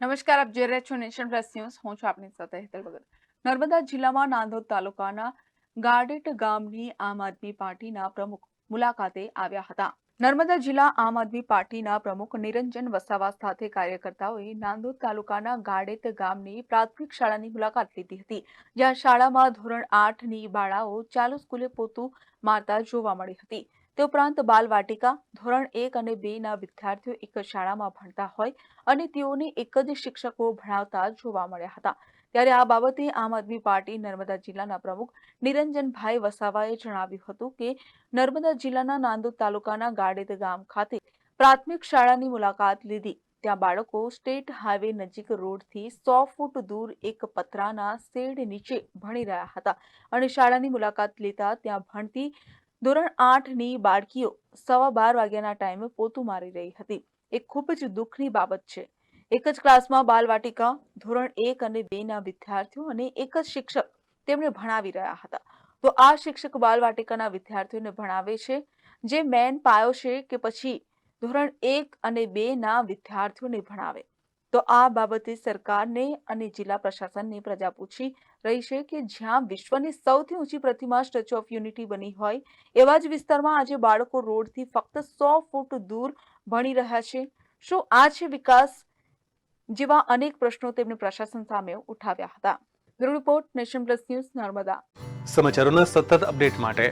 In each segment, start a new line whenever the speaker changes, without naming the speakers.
નમસ્કાર, આપ જોઈ રહ્યા છો નેશન પ્લસ ન્યૂઝ. હું છું આપની સાથે હેતલ ભગત. નર્મદા જિલ્લામાં નાંદોદ તાલુકાના ગાડેટ ગામની આમ આદમી પાર્ટીના પ્રમુખ મુલાકાતે આવ્યા હતા. નર્મદા જિલ્લા આમ આદમી પાર્ટીના પ્રમુખ નિરંજન વસાવા સાથે કાર્યકર્તાઓએ નાંદોદ તાલુકાના ગાડેત ગામની પ્રાથમિક શાળાની મુલાકાત લીધી હતી, જ્યાં શાળામાં ધોરણ આઠની બાળાઓ ચાલુ સ્કૂલે પોતું મારતા જોવા મળી હતી. તે ઉપરાંત બાલવાટિકા, ધોરણ એક અને બે ના વિદ્યાર્થીઓ એક શાળામાં ભણતા હોય અને તેઓને એક જ શિક્ષકો ભણાવતા જોવા મળ્યા હતા. ત્યારે આ બાબતે આમ આદમી પાર્ટી નર્મદા જિલ્લાના પ્રમુખ નિરંજનભાઈ વસાવાએ જણાવ્યું હતું કે, નર્મદા જિલ્લાના નાંદોદ તાલુકાના ગાડેદ ગામ ખાતે પ્રાથમિક શાળાની મુલાકાત લીધી. ત્યાં બાળકો સ્ટેટ હાઈવે નજીક રોડથી સો ફૂટ દૂર એક પતરાના શેડ નીચે ભણી રહ્યા હતા અને શાળાની મુલાકાત લેતા ત્યાં ભણતી ધોરણ આઠની બાળકીઓ સવા બાર વાગ્યાના ટાઈમે પોતું મારી રહી હતી. એ ખૂબ જ દુઃખની બાબત છે. એક જ ક્લાસમાં બાલવાટિકા, ધોરણ એક અને બેના વિદ્યાર્થીઓ અને એક જ શિક્ષક તેમને ભણાવી રહ્યા હતા. તો આ શિક્ષક બાલવાટિકાના વિદ્યાર્થીઓને ભણાવે છે, જે મેન પાયો છે કે પછી ધોરણ એક અને બેના વિદ્યાર્થીઓને ભણાવે. તો આ બાબતે સરકારને અને જિલ્લા પ્રશાસનને પ્રજા પૂછી રહી છે કે જ્યાં વિશ્વની સૌથી ઊંચી પ્રતિમા સ્ટેચ્યુ ઓફ યુનિટી બની હોય, એવા જ વિસ્તારમાં આજે બાળકો રોડથી ફક્ત સો ફૂટ દૂર ભણી રહ્યા છે. શું આ છે વિકાસ? જેવા અનેક પ્રશ્નો તેમણે પ્રશાસન સામે ઉઠાવ્યા હતા. Report, nation plus news, Narmada.
સમાચારોના સતત અપડેટ માટે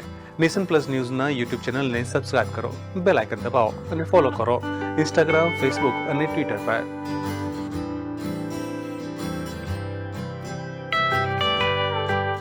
નેશન પ્લસ ન્યૂઝના યુટ્યુબ ચેનલને સબસ્ક્રાઇબ કરો, બેલ આઇકન દબાવો અને ફોલો કરો ઇન્સ્ટાગ્રામ, ફેસબુક અને ટ્વિટર પર.